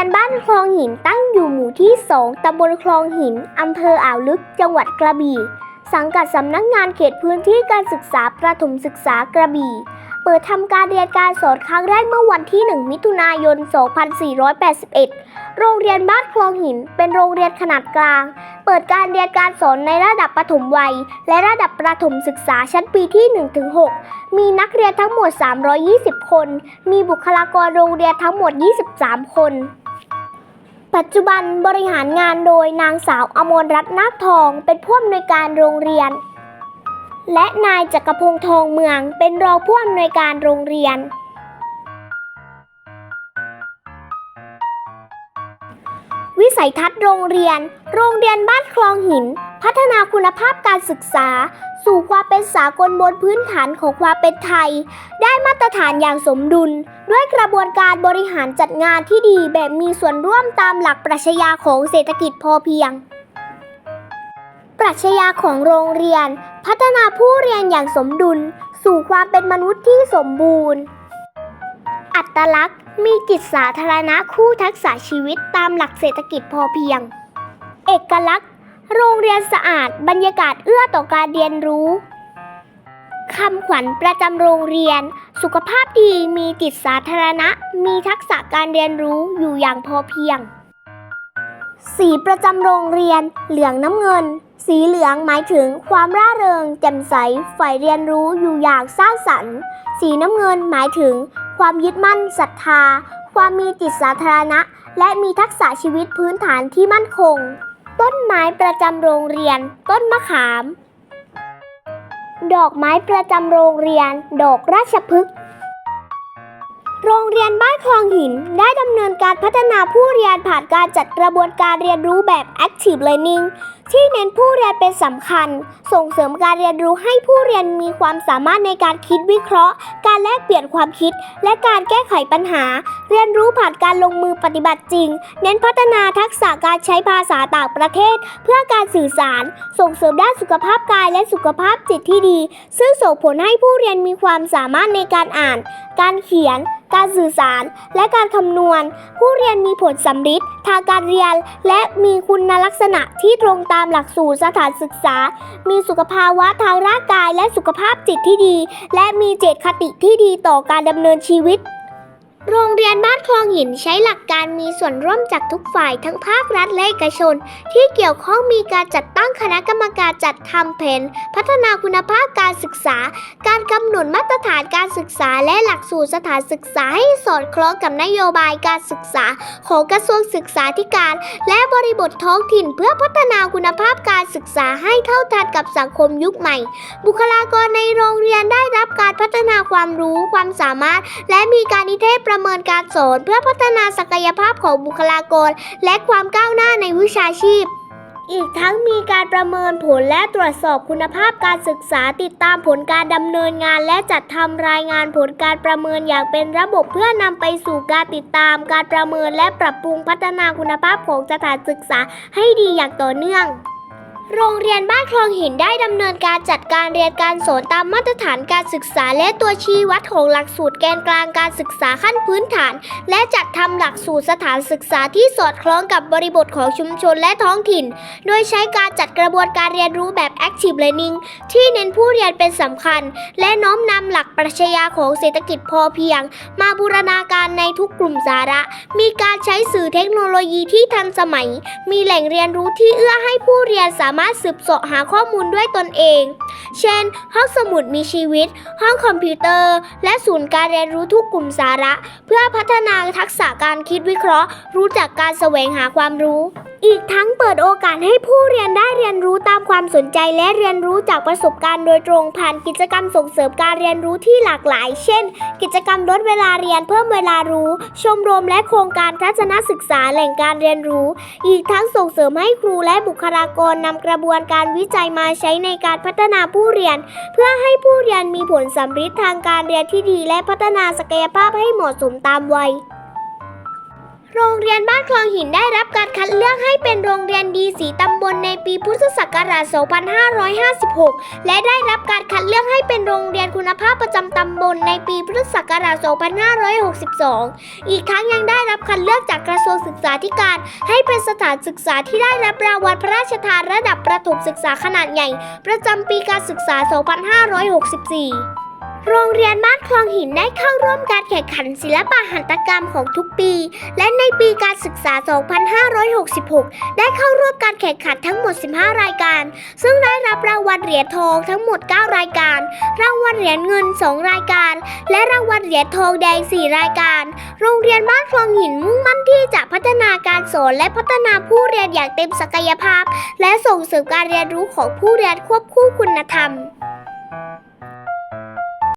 2 ตำบลคลองหิน อำเภออ่าวลึก จังหวัดกระบี่ สังกัดสำนักงานเขตพื้นที่การศึกษาประถมศึกษากระบี่ เปิดทำการเรียนการสอนครั้งแรกเมื่อวันที่ 1 มิถุนายน 2481 โรงเรียนบ้านคลองหิน เป็นโรงเรียนขนาดกลาง เปิดการเรียนการสอนในระดับประถมวัย และระดับประถมศึกษาชั้นปีที่ 1-6 มีนักเรียนทั้งหมด 320 คน มีบุคลากรโรงเรียนทั้งหมด 23 คน ปัจจุบันบริหารงานโดยนางสาวอมรรัตน์นาคทองเป็นผู้อำนวยการโรงเรียน และนายจักรพงษ์ทองเมืองเป็นรองผู้อำนวยการโรงเรียน วิสัยทัศน์โรงเรียน โรงเรียนบ้านคลองหิน พัฒนาคุณภาพการศึกษา สู่ความเป็นสากลบนพื้นฐานของความเป็นไทย ได้มาตรฐานอย่างสมดุล ด้วยกระบวนการบริหารจัดงานที่ดีแบบมีส่วนร่วมตามหลักปรัชญาของเศรษฐกิจพอเพียง ปรัชญาของโรงเรียน พัฒนาผู้เรียนอย่างสมดุล สู่ความเป็นมนุษย์ที่สมบูรณ์ อัตลักษณ์ มีจิตสาธารณะคู่ทักษะชีวิตตามหลักเศรษฐกิจพอเพียง เอกลักษณ์ โรงเรียนสะอาดบรรยากาศเอื้อต่อการเรียนรู้คำขวัญประจำโรงเรียน สุขภาพดีมีจิตสาธารณะ มีทักษะการเรียนรู้อยู่อย่างพอเพียง สีประจำโรงเรียน เหลืองน้ำเงิน สีเหลืองหมายถึงความร่าเริง แจ่มใสใฝ่เรียนรู้อยู่อย่างสร้างสรรค์ สีน้ำเงินหมายถึง ความยึดมั่นศรัทธา ความมีจิตสาธารณะ และมีทักษะชีวิตพื้นฐานที่มั่นคง ต้นไม้ประจำโรงเรียน ต้นมะขาม ดอกไม้ประจำโรงเรียน ดอกราชพฤกษ์โรงเรียนบ้านคลองหินได้ดำเนินการพัฒนาผู้เรียนผ่านการจัดกระบวนการเรียนรู้แบบ Active Learning ที่เน้นผู้เรียนเป็นสำคัญ ส่งเสริมการเรียนรู้ให้ผู้เรียนมีความสามารถในการคิดวิเคราะห์ การแลกเปลี่ยนความคิด และการแก้ไขปัญหา เรียนรู้ผ่านการลงมือปฏิบัติจริง เน้นพัฒนาทักษะการใช้ภาษาต่างประเทศ เพื่อการสื่อสาร ส่งเสริมด้านสุขภาพกายและสุขภาพจิตที่ดี ซึ่งส่งผลให้ผู้เรียนมีความสามารถในการอ่าน การเขียนการสื่อสารและการคำนวณ ผู้เรียนมีผลสำฤทธิ์ทางการเรียน และมีคุณลักษณะที่ตรงตามามหลักสูตรสถานศึกษา มีสุขภาวะทางร่างกายและสุขภาพจิตที่ดี และมีเจตคติที่ดีต่อการดำเนินชีวิต โรงเรียนบ้านคลองหินใช้หลักการมีส่วนร่วมจากทุกฝ่ายทั้งภาครัฐและเอกชน ที่เกี่ยวข้องมีการจัดตั้งคณะกรรมการจัดทำแผนพัฒนาคุณภาพการศึกษา การกำหนดมาตรฐานการศึกษาและหลักสูตรสถานศึกษาให้สอดคล้องกับนโยบายการศึกษา ของกระทรวงศึกษาธิการ และบริบทท้องถิ่นเพื่อพัฒนาคุณภาพการศึกษาให้เท่าทันกับสังคมยุคใหม่ บุคลากรในโรงเรียนได้รับการพัฒนาความรู้ความสามารถ และมีการนิเทศประเมินการสอนเพื่อพัฒนาศักยภาพของบุคลากร และความก้าวหน้าในวิชาชีพ อีกทั้งมีการประเมินผลและตรวจสอบคุณภาพการศึกษาติดตามผลการดำเนินงาน และจัดทำรายงานผลการประเมินอย่างเป็นระบบเพื่อนำไปสู่การติดตาม การประเมินและปรับปรุงพัฒนาคุณภาพของสถานศึกษาให้ดีอย่างต่อเนื่อง โรงเรียนบ้านคลองหินได้ดำเนินการจัดการเรียนการสอนตามมาตรฐานการศึกษาและตัวชี้วัดของหลักสูตรแกนกลางการศึกษาขั้นพื้นฐาน และจัดทำหลักสูตรสถานศึกษาที่สอดคล้องกับบริบทของชุมชนและท้องถิ่น โดยใช้การจัดกระบวนการเรียนรู้แบบ Active Learning ที่เน้นผู้เรียนเป็นสำคัญ และน้อมนำหลักปรัชญาของเศรษฐกิจพอเพียง มาบูรณาการในทุกกลุ่มสาระ มีการใช้สื่อเทคโนโลยีที่ทันสมัย มีแหล่งเรียนรู้ที่เอื้อให้ผู้เรียนสามารถสืบเสาะหาข้อมูลด้วยตนเอง เช่น ห้องสมุดมีชีวิต ห้องคอมพิวเตอร์ และศูนย์การเรียนรู้ทุกกลุ่มสาระ เพื่อพัฒนาทักษะการคิดวิเคราะห์ รู้จักการแสวงหาความรู้ อีกทั้งเปิดโอกาสให้ผู้เรียนได้เรียนรู้ตามความสนใจและเรียนรู้จากประสบการณ์โดยตรงผ่านกิจกรรมส่งเสริมการเรียนรู้ที่หลากหลาย เช่น กิจกรรมลดเวลาเรียนเพิ่มเวลารู้ ชมรมและโครงการทัศนศึกษาแหล่งการเรียนรู้ อีกทั้งส่งเสริมให้ครูและบุคลากรนำกระบวนการวิจัยมาใช้ในการพัฒนาผู้เรียน เพื่อให้ผู้เรียนมีผลสำฤทธิ์ทางการเรียนที่ดี และพัฒนาศักยภาพให้เหมาะสมตามวัย โรงเรียนบ้านคลองหินได้รับการคัดเลือกให้เป็นโรงเรียนดีสีตำบลในปีพุทธศักราช 2556 และได้รับการคัดเลือกให้เป็นโรงเรียนคุณภาพประจำตำบลในปีพุทธศักราช 2562 อีกทั้งยังได้รับคัดเลือกจากกระทรวงศึกษาธิการ ให้เป็นสถานศึกษาที่ได้รับรางวัลพระราชทานระดับประถมศึกษาขนาดใหญ่ ประจำปีการศึกษา 2564 โรงเรียนบ้านคลองหินได้เข้าร่วมการแข่งขันศิลปะหัตถกรรมของทุกปี และในปีการศึกษา 2566 ได้เข้าร่วมการแข่งขันทั้งหมด 15 รายการ ซึ่งได้รับรางวัลเหรียญทองทั้งหมด 9 รายการ รางวัลเหรียญเงิน 2 รายการ และรางวัลเหรียญทองแดง 4 รายการ โรงเรียนบ้านคลองหินมุ่งมั่นที่จะพัฒนาการสอนและพัฒนาผู้เรียนอย่างเต็มศักยภาพ และส่งเสริมการเรียนรู้ของผู้เรียนควบคู่คุณธรรม